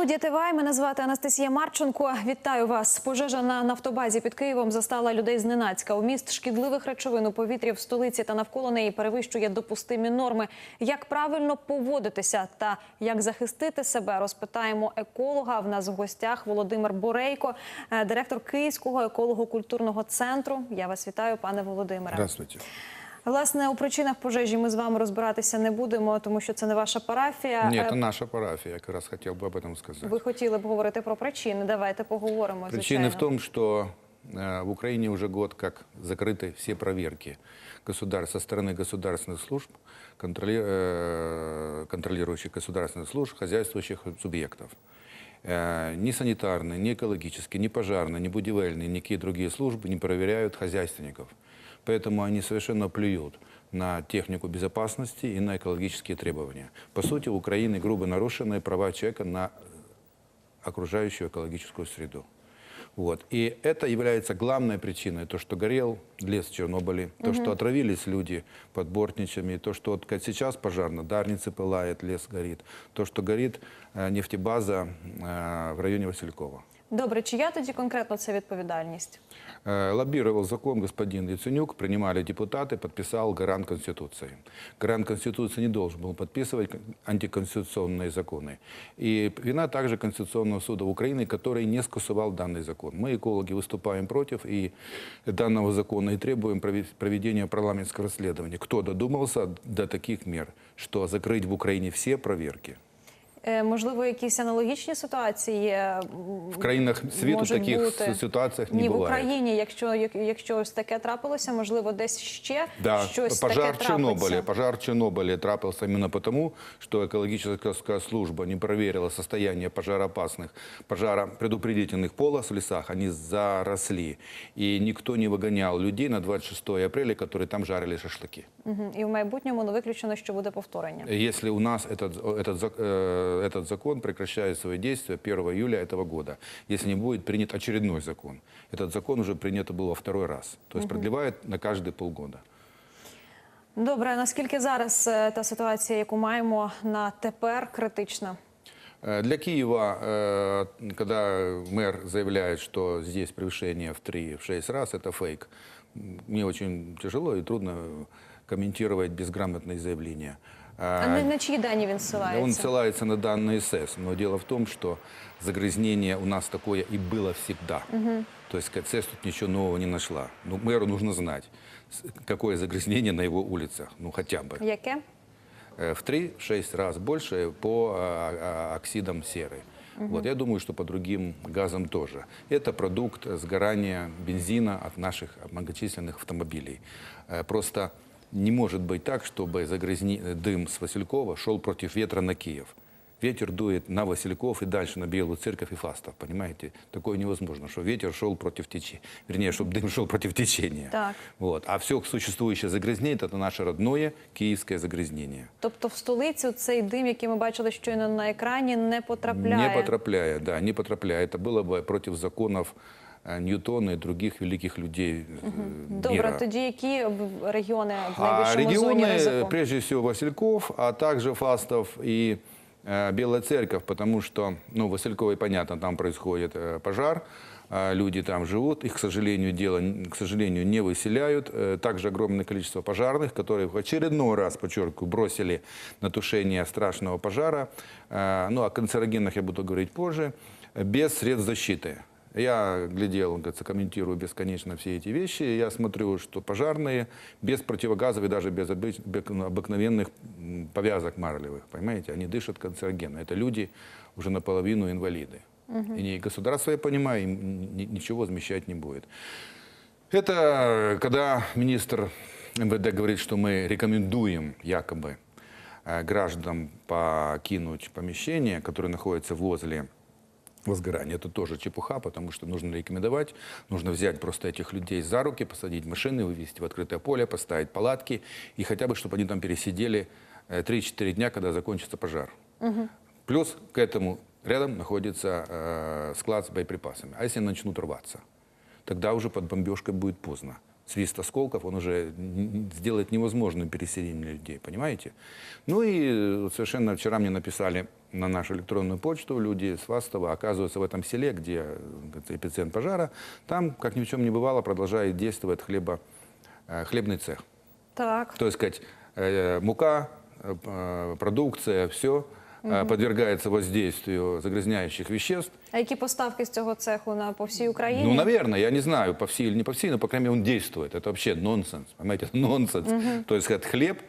Студія ТВА. Мене звати Анастасія Марченко. Вітаю вас. Пожежа на нафтобазі під Києвом застала людей зненацька. У міст шкідливих речовин у повітрі в столиці та навколо неї перевищує допустимі норми. Як правильно поводитися та як захистити себе, розпитаємо еколога. В нас в гостях Володимир Борейко, е, директор Київського еколого-культурного центру. Я вас вітаю, пане Володимире. Здравствуйте. Власне, у причинах пожежі ми з вами розбиратися не будемо, тому що це не ваша парафія. Нет, Е, это наша парафия, я как раз хотел бы об этом сказать. Ви хотіли б говорити про причини. Давайте поговоримо. Причина звичайно. в том, что э, в Украине уже год как закрыты все проверки государ... со стороны государственных служб, контроли... э, контролирующих государственных служб, хозяйствующих субъектов. Э, Ни санитарные, ни экологические, ни пожарные, ни будивельные, никакие другие службы не проверяют хозяйственников. Поэтому они совершенно плюют на технику безопасности и на экологические требования. По сути, у Украины грубо нарушены права человека на окружающую экологическую среду. Вот. И это является главной причиной, то, что горел лес в Чернобыле, то, что отравились люди под Бортничами, то, что вот как сейчас пожар на Дарнице пылает, лес горит, то, что горит э, нефтебаза э, в районе Василькова. Добре, чия тоді конкретно це відповідальність? Э, Лоббировал закон господин Яценюк, принимали депутаты, подписал гарант Конституции. Гарант Конституции не должен был подписывать кон- антиконституционные законы. И вина также Конституционного суда Украины, который не скасовал данный закон. Мы, экологи, выступаем против и данного закона и требуем прови- проведения парламентского расследования. Кто додумался до таких мер, что закрыть в Украине все проверки? Е, можливо, якісь аналогічні ситуації е, В країнах світу можуть таких бути? ситуаціях не Ні, в буває. Україні, якщо як- якщо ось таке трапилося, можливо, десь ще Да, щось пожар таке в Чернобыле. трапиться. Пожар в Чернобыле трапился именно потому, что экологическая служба не проверила состояние пожароопасных, пожаропредупредительных полос в лесах. Они заросли. И никто не выгонял людей на 26 апреля, которые там жарили шашлыки. Мгм. І в майбутньому не виключено, що буде повторення. Если у нас этот, этот, зак- э, этот закон прекращает свои действия 1 июля этого года, если не будет принят очередной закон. Этот закон уже принят был во второй раз. То есть продлевает на каждые полгода. Добре, наскільки зараз е, та ситуація, яку маємо на тепер, критична? Э, Для Киева, э, когда мэр заявляет, что здесь превышение в 3-6 раз, это фейк. М, Мне очень тяжело и трудно комментировать безграмотные заявления. А на, на чиї дані він Он ссилається? ссылается на данные СЭС, но дело в том, что загрязнение у нас такое и было всегда. То есть КЦС тут ничего нового не нашла. Ну, мэру нужно знать, с- какое загрязнение на его улицах, ну хотя бы. Яке? Э, в 3-6 раз больше по а, а, оксидам серы. Вот, я думаю, что по другим газам тоже. Это продукт сгорания бензина от наших многочисленных автомобилей. Э, Просто не может быть так, чтобы загрязни... дым с Василькова шел против ветра на Киев. Ветер дует на Васильков и дальше на Белую Церковь и Фастов, понимаете? Такое невозможно, что ветер шел против течения. Вернее, чтобы дым шел против течения. Так. Вот. А все существующее загрязнение – это наше родное киевское загрязнение. Тобто в столицю цей дим, який ми бачили щойно на екрані, не потрапляє. Не потрапляя, да, не потрапляя. Это было бы против законов э, Ньютона и других великих людей э, Добре, мира. тоді які в- регіони в А найбільшому зоні регионы, ризику? прежде всего, Васильков, а также Фастов и э, Белая Церковь, потому что, ну, в Васильковой, понятно, там происходит э, пожар, а люди там живут, их, к сожалению, дело, к сожалению, не выселяют. Э, Также огромное количество пожарных, которые в очередной раз, подчеркиваю, бросили на тушение страшного пожара. Э, Ну, о канцерогенах я буду говорить позже, э, без средств защиты. Я глядел, говорится, комментирую бесконечно все эти вещи. Я смотрю, что пожарные без противогазов и даже без бек- обыкновенных повязок марлевых, понимаете, они дышат канцерогенно. Это люди уже наполовину инвалиды. И не- государство, я понимаю, им ни- ничего замещать не будет. Это когда министр МВД говорит, что мы рекомендуем якобы э, гражданам покинуть помещение, которое находится возле возгорания. Это тоже чепуха, потому что нужно рекомендовать, нужно взять просто этих людей за руки, посадить в машины, вывести в открытое поле, поставить палатки, и хотя бы, чтобы они там пересидели э, 3-4 дня, когда закончится пожар. Плюс к этому рядом находится э, склад с боеприпасами. А если начнут рваться? Тогда уже под бомбежкой будет поздно. Свист осколков, он уже сделает невозможным переселение людей, понимаете? Ну и э, совершенно вчера мне написали на нашу электронную почту люди с Фастова, оказывается, в этом селе, где э, эпицентр пожара, там, как ни в чем не бывало, продолжает действовать хлеба, э, хлебный цех. Так. То есть, сказать, мука, продукция, все подвергается воздействию загрязняющих веществ. А які поставки з цього цеху на по всій Україні? Ну, наверное, я не знаю, по всей или не по всей, но, по крайней мере, он действует. Это вообще нонсенс, понимаете, нонсенс. То есть, сказать, хлеб,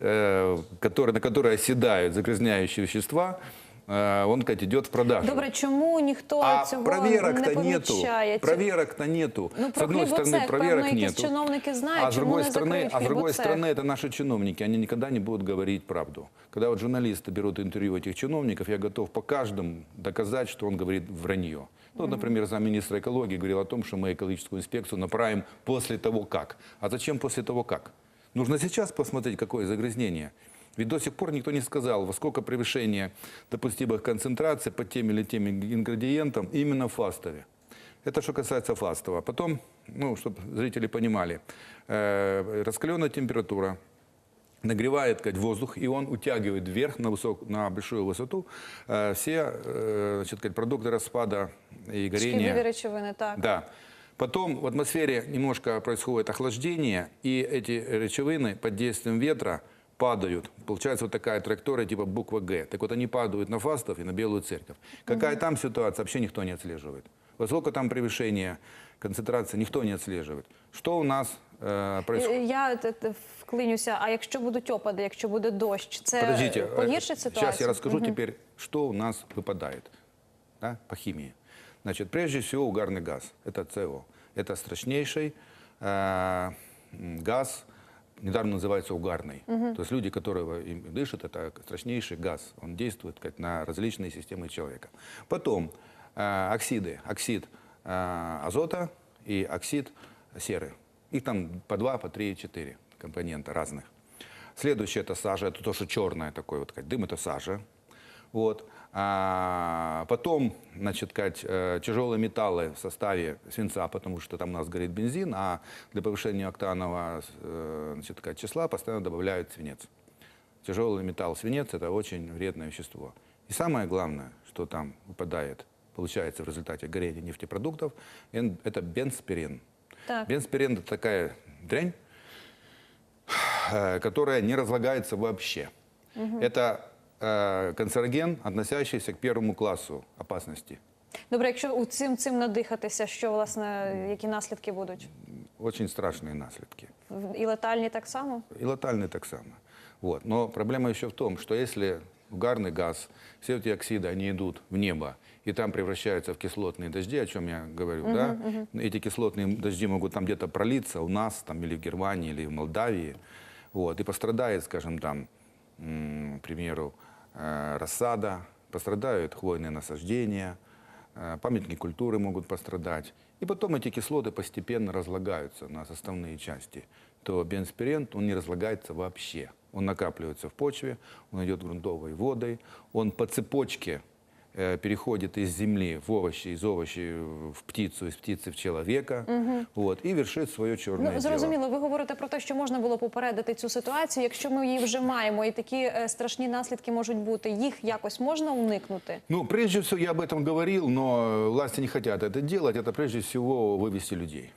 э, который, на который оседают загрязняющие вещества, э, он, сказать, идет в продажу. Добре, чому ніхто А цього не проверок-то нету. помічає? Ці- Проверок-то нету. Ну, с про одной стороны, хлебоцех, проверок певно, якісь нету. чиновники знають, а с чому другой не стороны, закриють а с другой хлебоцех? стороны, это наши чиновники, они никогда не будут говорить правду. Когда вот журналисты берут интервью этих чиновников, я готов по каждому доказать, что он говорит вранье. Ну, вот, например, замминистра экологии говорил о том, что мы экологическую инспекцию направим после того, как. А зачем после того, как? Нужно сейчас посмотреть, какое загрязнение. Ведь до сих пор никто не сказал, во сколько превышение допустимых концентраций по тем или тем ингредиентам именно в фастове. Это что касается фастова. Потом, ну, чтобы зрители понимали, э, раскаленная температура нагревает сказать, воздух, и он утягивает вверх на, высок, на большую высоту э, все э, значит, сказать, продукты распада и горения. Шкідливі речовини, так. Да. Потом в атмосфере немножко происходит охлаждение, и эти речевины под действием ветра падают. Получается вот такая траектория типа буква Г. Так вот они падают на Фастов и на Белую Церковь. Какая там ситуация, вообще никто не отслеживает. Вот сколько там превышение концентрации, никто не отслеживает. Что у нас э, происходит? Е, Я вклинюся. А якщо будуть опади, якщо буде дощ, це Подождите, е, погіршить э, ситуацію? сейчас я расскажу теперь, что у нас выпадает да, по химии. Значит, прежде всего угарный газ, это СО. Это страшнейший э, газ, недавно называется угарный. То есть люди, которые дышат, это страшнейший газ. Он действует как, на различные системы человека. Потом э, оксиды. Оксид э, азота и оксид серы. Их там по два, по три, четыре компонента разных. Следующее это сажа, это то, что черное такое, вот, дым это сажа. Вот. А потом, значит, сказать, э, тяжелые металлы в составе свинца, потому что там у нас горит бензин, а для повышения октанового э, значит, сказать, числа постоянно добавляют свинец. Тяжелый металл свинец – это очень вредное вещество. И самое главное, что там выпадает, получается в результате горения нефтепродуктов, это бенспирен. Так. Бенспирен – это такая дрянь, э, которая не разлагается вообще. Это э, канцероген, относящийся к первому классу опасности. Добре, якщо у цим цим надихатися, що власне які наслідки будуть? Очень страшные наследки. В- І летальні так само? И летальные так само. Вот. Но проблема еще в том, что если угарный газ, все эти оксиды, они идут в небо, и там превращаются в кислотные дожди, о чем я говорю, да? Эти кислотные дожди могут там где-то пролиться у нас, там, или в Германии, или в Молдавии, вот, и пострадает, скажем, там, м, к примеру, э, рассада, пострадают хвойные насаждения, э, памятники культуры могут пострадать. И потом эти кислоты постепенно разлагаются на составные части. То бенспирен, он не разлагается вообще. Он накапливается в почве, он идет грунтовой водой, он по цепочке э, переходит из земли в овощи, из овощей в птицу, из птицы в человека, вот, и вершит свое черное Ну дело. зрозуміло, ви говорите про те, що можна було попередити цю ситуацію. Якщо ми її вже маємо, і такі е, страшні наслідки можуть бути, їх якось можна уникнути. Ну, прежде всего, я об этом говорил, но власти не хотят это делать. Это прежде всего вывести людей.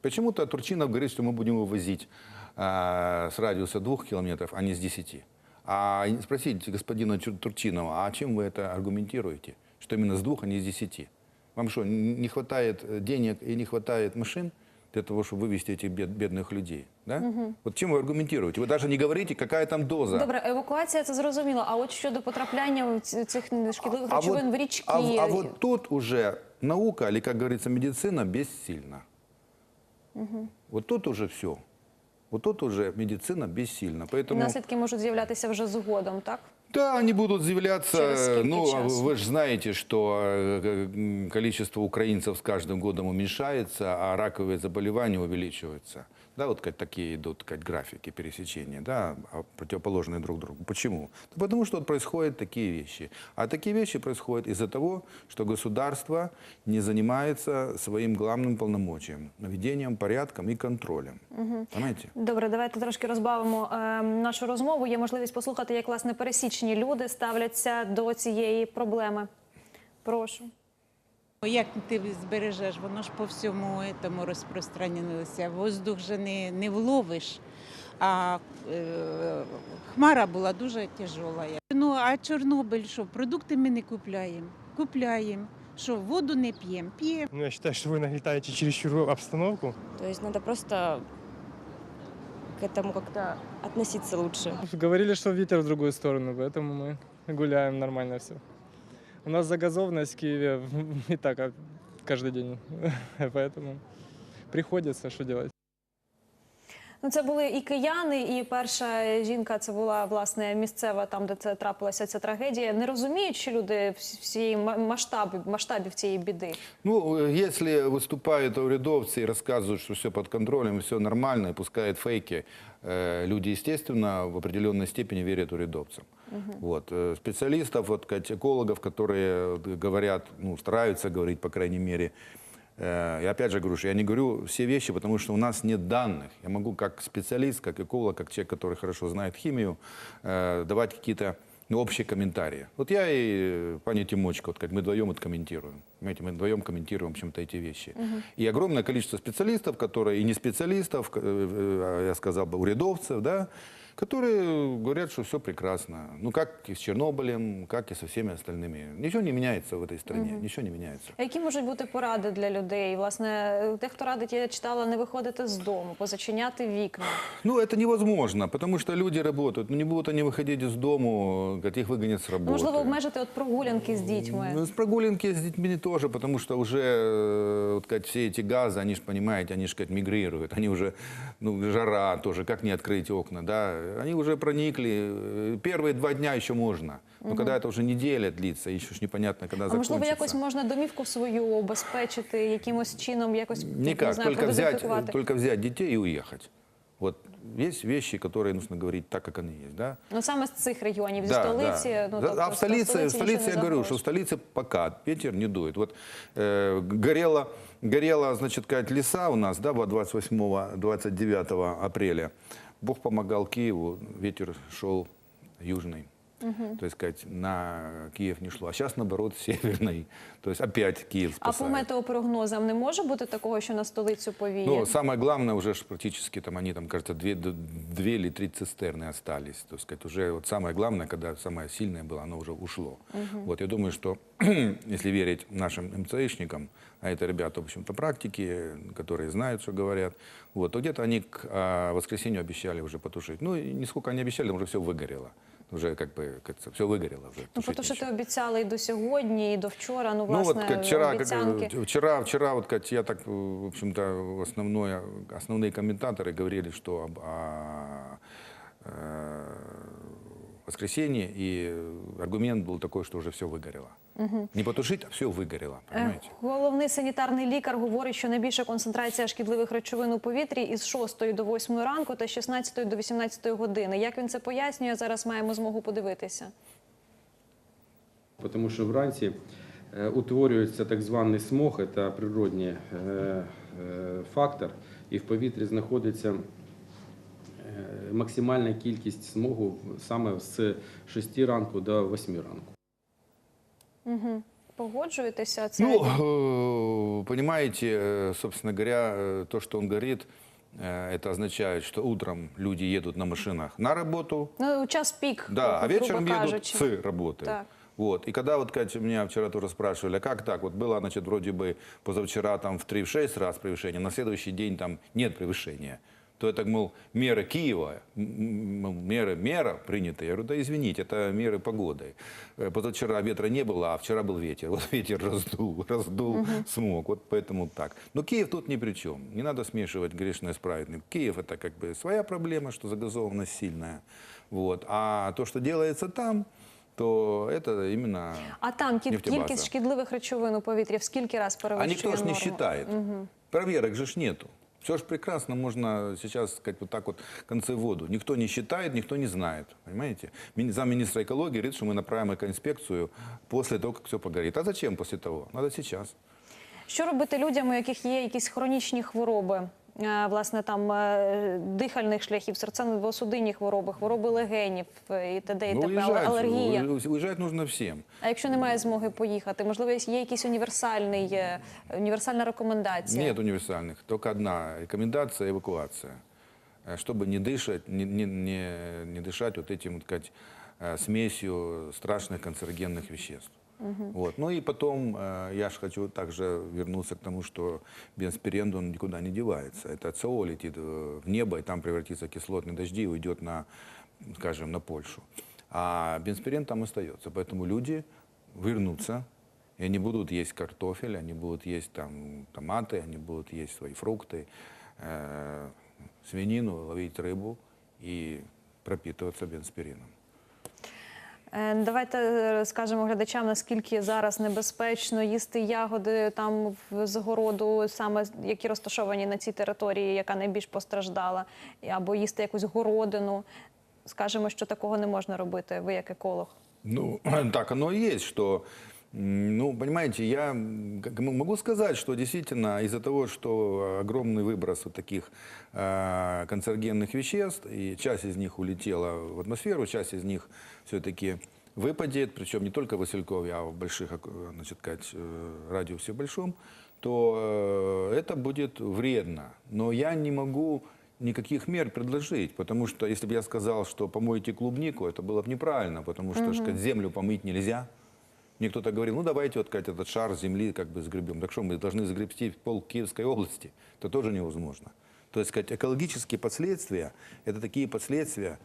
Почему-то Турчинов говорит, что мы будем вывозить а, с радиуса двух километров, а не с десяти. А спросите господина Чур- Турчинова, а чем вы это аргументируете? Что именно с двух, а не с десяти? Вам что, н- не хватает э, денег и не хватает машин для того, чтобы вывести этих бед- бедных людей? Да? Вот чем вы аргументируете? Вы даже не говорите, какая там доза. Добре, евакуація це зрозуміло. А от щодо потрапляння в ці- цих шкідливих А речовин вот- в річки, А, а вот тут уже наука, или, как говорится, медицина бессильна. Вот тут уже все. Вот тут уже медицина бессильна. Поэтому, наслідки можуть з'являтися вже згодом, так? да, они будут заявляться. Ну, часу? вы же знаете, что э, м, количество украинцев с каждым годом уменьшается, а раковые заболевания увеличиваются. Да, вот как такие идут как графики пересечения, да, противоположные друг другу. Почему? Да потому что вот происходят такие вещи. А такие вещи происходят из-за того, что государство не занимается своим главным полномочием – наведением порядком и контролем. Понимаете? Добре, давайте трошки розбавимо е, нашу розмову. Є можливість послухати, як власне пересічні люди ставляться до цієї проблеми. Прошу. Як ти збережеш? Воно ж по всьому тому розпространилося. Воздух же не, не вловиш. А е, хмара була дуже тяжела. Ну а Чорнобиль, що продукти ми не купляємо? Купляємо. Що воду не п'ємо? П'ємо. Ну, я считаю, что вы нагнетаете чересчур обстановку. То есть надо просто к этому как-то относиться лучше. Говорили, что ветер в другую сторону, поэтому мы гуляем нормально все. У нас загазованность в Киеве и так каждый день, поэтому приходится, что делать. Ну, це були і кияни, і перша жінка це була власне місцева, там де це трапилася ця трагедія. Не розуміють, що люди вс- всієї ма- масштабів масштабів цієї біди. Ну, э, если выступают урядовцы и рассказывают, что все под контролем, все нормально, и пускают фейки, э, люди, естественно, в определенной степени верят урядовцам. Вот. э, Специалистов, вот, сказать, экологов, которые э, говорят, ну, стараются говорить, по крайней мере, Э, И опять же говорю, что я не говорю все вещи, потому что у нас нет данных. Я могу как специалист, как эколог, как человек, который хорошо знает химию, э, давать какие-то ну, общие комментарии. Вот я и э, пани Тимочка, вот мы вдвоем это комментируем. Понимаете, мы вдвоем комментируем, в общем-то, эти вещи. И огромное количество специалистов, которые, и не специалистов, э, э, я сказал бы, урядовцев, да, которые говорят, что все прекрасно. Ну, как и с Чернобылем, как и со всеми остальными. Ничего не меняется в этой стране, ничего не меняется. А Які можуть бути поради для людей? Власне, дехто радить, я читала, не виходити з дому, позачиняти вікна. Ну, это невозможно, потому что люди работают. Ну, не будут они выходить из дому, как их выгонят с работы. Можливо, обмежити от прогулянки з дітьми. Ну, с прогулянки с детьми тоже, потому что уже э, вот, сказать, все эти газы, они же, понимаете, они же сказать, мигрируют. Они уже, ну, жара тоже, как не открыть окна, да? Они уже проникли. Э, Первые два дня еще можно. Но когда это уже неделя длится, еще ж непонятно, когда А закончится. можливо, якось можна домівку свою обезпечити якимось чином, якось не Никак, знаю, только взять, продезінфікувати? только взять детей и уехать. Вот есть вещи, которые нужно говорить так, как они есть, да? Ну саме з цих регіонів, зі Да, столиці. да. Ну, Да, тобто, а в з столице, в столиці столице нічого я не говорю, что в загрожує. столице пока ветер не дует. Вот э, горело, горело, значит, сказать, леса у нас, да, вот 28-29 апреля. Бог помогал Киеву, ветер шел южный. То есть, сказать, на Киев не шло. А сейчас, наоборот, северный. То есть опять Киев А по метеопрогнозам не може бути такого, що на столицю повіє? Ну, самое главное, уже ж практически там они, там, кажется, две, две или три цистерны остались. То есть, сказать, уже вот самое главное, когда самое сильное было, оно уже ушло. Вот я думаю, что если верить нашим МЦИшникам, а это ребята, в общем-то, практики, которые знают, что говорят, вот, то где-то они к а, воскресенью обещали уже потушить. Ну, и нисколько они обещали, там уже все выгорело Уже как бы, как все выгорело уже. Ну, тушить потушити нечего. обіцяли і до сьогодні, і до вчора. Ну, Ну власне, вот как вчера, как, обіцянки. э, вчера, вчера, вот как я так, э, в общем-то, основное, основные комментаторы говорили, что об о, э, воскресенье, и аргумент был такой, что уже все выгорело. Не потушить, а все выгорело, понимаете? Головний санітарний лікар говорить, що найбільша концентрація шкідливих речовин у повітрі із 6 до 8 ранку та з 16 до 18 години. Як він це пояснює, зараз маємо змогу подивитися. Тому що вранці е, утворюється так званий смог, це природній е, е, фактор, і в повітрі знаходиться максимальна кількість смогу саме з 6 ранку до 8 ранку. Погоджуєтеся? Це Ну, э, понимаете, э, собственно говоря, э, то, что он говорит, это означает, что утром люди едут на машинах на работу, ну, час пік, Да, а вечером едут с работы. Так. Вот. И когда вот, Катя, меня вчера тоже спрашивали, а как так? Вот было, значит, вроде бы позавчера там в 3-6 раз превышение, на следующий день там нет превышения То это, мол, меры Киева, м, м, меры, мера принятая. Я говорю, да извините, это меры погоды. Э, Позавчера ветра не было, а вчера был ветер. Вот ветер раздул, раздул смог. Вот поэтому так. Но Киев тут ни при чем. Не надо смешивать грешное с праведным. Киев это как бы своя проблема, что загазованность сильная. Вот. А то, что делается там, то это именно А там кі- нефтебаза. кількість шкідливих речовин у повітрі в скільки раз А перевищує никто ж не норму? считает. Проверок же ж нету. Все же прекрасно можно сейчас сказать вот так вот концы в воду. Никто не считает, никто не знает, понимаете? Мини- Замминистра экологии говорит, что мы направим экоинспекцию после того, как все погорит. А зачем после того? Надо сейчас. Що робити людям, у яких є якісь хронічні хвороби? е, Власне, там е, дихальних шляхів, серцево-судинні хвороби, хвороби легенів е, і т.д. і Ну, т.п. але уезжать, алергія. у- уезжать нужно всем. А якщо немає змоги поїхати, можливо, є якийсь універсальний е, універсальна рекомендація? Нет универсальных, только одна рекомендация – эвакуация. Э, Чтобы не дышать, не, не, не, не дышать вот этим, вот сказать, э, смесью страшных канцерогенных веществ. Вот. Ну и потом э, я же хочу также вернуться к тому, что бенспирен, он никуда не девается. Это ЦО летит э, в небо, и там превратится в кислотные дожди и уйдет на, скажем, на Польшу. А бенспирен там остается. Поэтому люди вернутся, и они будут есть картофель, они будут есть там томаты, они будут есть свои фрукты, э, свинину, ловить рыбу и пропитываться бенспирином. Е, Давайте е, скажемо глядачам, наскільки зараз небезпечно їсти ягоди там з городу, саме які розташовані на цій території, яка найбільш постраждала, або їсти якусь городину. Скажемо, що такого не можна робити. Ви як еколог. Ну, так оно є есть, что, м, ну, понимаете, я могу сказать, что действительно из-за того, что огромный выброс вот таких э, канцерогенных веществ, и часть из них улетела в атмосферу, часть из них все-таки выпадет, причем не только в Василькове, а в больших, ок- значит, сказать, э, радиусе большом, то э, это будет вредно. Но я не могу никаких мер предложить, потому что если бы я сказал, что помойте клубнику, это было бы неправильно, потому что сказать, землю помыть нельзя. Мне кто-то говорил, ну давайте вот сказать, этот шар земли как бы сгребем. Так что мы должны сгребсти пол Киевской области? Это тоже невозможно. То есть, сказать, экологические последствия, это такие последствия,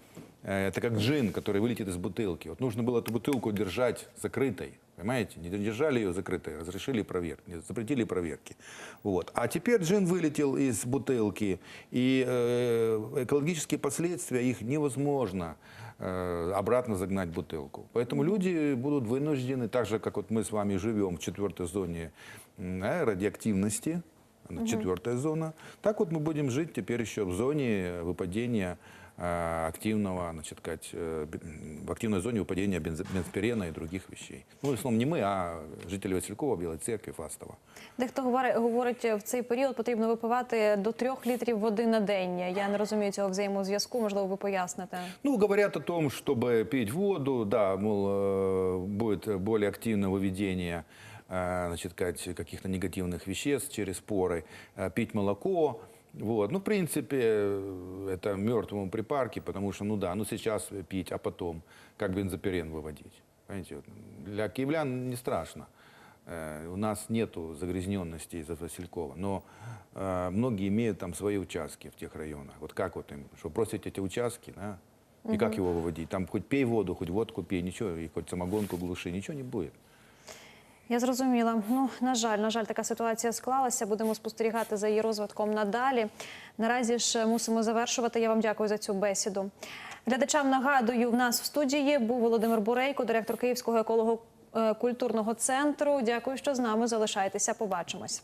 э, это как джин, который вылетит из бутылки. Вот нужно было эту бутылку держать закрытой, понимаете? Не держали ее закрытой, разрешили проверки, запретили проверки. Вот. А теперь джин вылетел из бутылки, и э, экологические последствия, их невозможно обратно загнать бутылку. Поэтому люди будут вынуждены, так же, как вот мы с вами живем в четвертой зоне э, радиоактивности, четвертая зона, так вот мы будем жить теперь еще в зоне выпадения э, активного, значит, сказать, э, б- м, в активной зоне выпадения бенз- бензпирена и других вещей. Ну, в основном не мы, а жители Василькова, Белой Церкви, Фастова. Дехто говорить, говорить, в цей період потрібно випивати до трьох літрів води на день. Я не розумію цього взаємозв'язку. Можливо, ви поясните. Ну, говорят о том, чтобы пить воду, да, мол, э, будет более активное выведение э, значит, сказать, каких-то негативных веществ через поры, э, пить молоко. Вот. Ну, в принципе, это мертвому припарке, потому что, ну да, ну сейчас пить, а потом, как бензопирен выводить. Понимаете, вот для киевлян не страшно. Э, У нас нету загрязненности из-за Василькова, но э, многие имеют там свои участки в тех районах. Вот как вот им, что просят эти участки, да, и как его выводить? Там хоть пей воду, хоть водку пей, ничего, и хоть самогонку глуши, ничего не будет. Я зрозуміла. Ну на жаль, на жаль, така ситуація склалася. Будемо спостерігати за її розвитком надалі. Наразі ж мусимо завершувати. Я вам дякую за цю бесіду. Глядачам нагадую, в нас в студії був Володимир Бурейко, директор Київського еколого-культурного центру. Дякую, що з нами залишаєтеся. Побачимось.